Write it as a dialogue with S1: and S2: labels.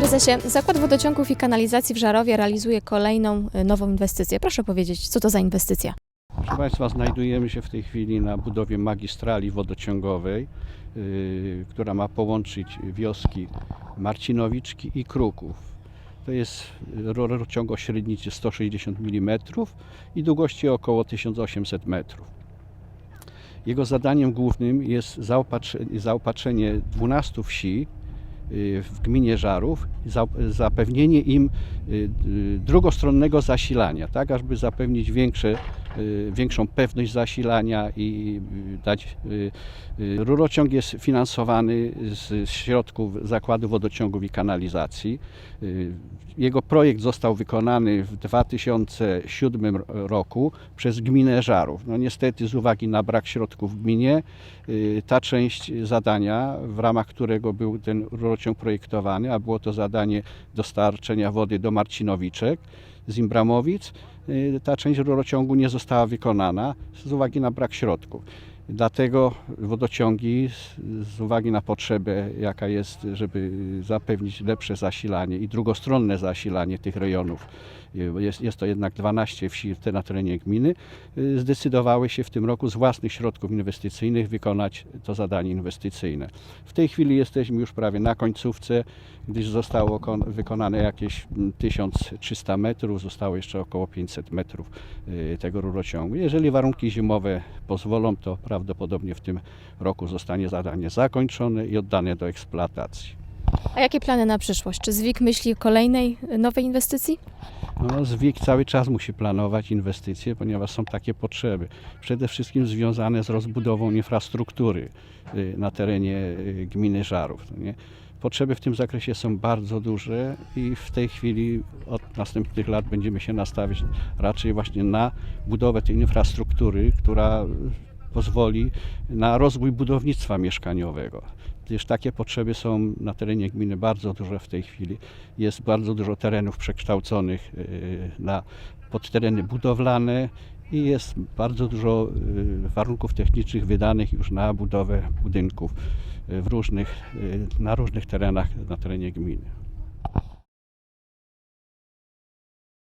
S1: prezesie, Zakład Wodociągów i Kanalizacji w Żarowie realizuje kolejną y, nową inwestycję. Proszę powiedzieć, co to za inwestycja?
S2: Proszę Państwa, znajdujemy się w tej chwili na budowie magistrali wodociągowej, yy, która ma połączyć wioski Marcinowiczki i Kruków. To jest rurociąg o średnicy 160 mm i długości około 1800 metrów. Jego zadaniem głównym jest zaopatrze- zaopatrzenie 12 wsi w gminie Żarów, za- zapewnienie im yy, yy, drugostronnego zasilania, tak ażby zapewnić większe y, większą pewność zasilania i y, dać. y, y, Rurociąg jest finansowany z środków Zakładu Wodociągów i Kanalizacji. Y, Jego projekt został wykonany w 2007 roku przez gminę Żarów. No niestety z uwagi na brak środków w gminie y, ta część zadania, w ramach którego był ten rurociąg projektowany, a było to zadanie dostarczenia wody do Marcinowiczek z Imbramowic, y, ta część rurociągu nie została wykonana z uwagi na brak środków. Dlatego wodociągi, z- uwagi na potrzebę, jaka jest, żeby zapewnić lepsze zasilanie i drugostronne zasilanie tych rejonów, bo jest, jest to jednak 12 wsi na terenie gminy, y, zdecydowały się w tym roku z własnych środków inwestycyjnych wykonać to zadanie inwestycyjne. W tej chwili jesteśmy już prawie na końcówce, gdyż zostało kon- wykonane jakieś mm, 1300 metrów, zostało jeszcze około 500 metrów y, tego rurociągu. Jeżeli warunki zimowe pozwolą, to prawdopodobnie w tym roku zostanie zadanie zakończone i oddane do eksploatacji.
S1: A jakie plany na przyszłość? Czy ZWIK myśli o kolejnej nowej inwestycji?
S2: No, ZWIK cały czas musi planować inwestycje, ponieważ są takie potrzeby. Przede wszystkim związane z rozbudową infrastruktury y, na terenie y, gminy Żarów. Nie? Potrzeby w tym zakresie są bardzo duże i w tej chwili od następnych lat będziemy się nastawiać raczej właśnie na budowę tej infrastruktury, która pozwoli na rozwój budownictwa mieszkaniowego. Gdyż takie potrzeby są na terenie gminy bardzo duże w tej chwili. Jest bardzo dużo terenów przekształconych y, na pod tereny budowlane i jest bardzo dużo y, warunków technicznych wydanych już na budowę budynków y, w różnych, na różnych terenach na terenie gminy.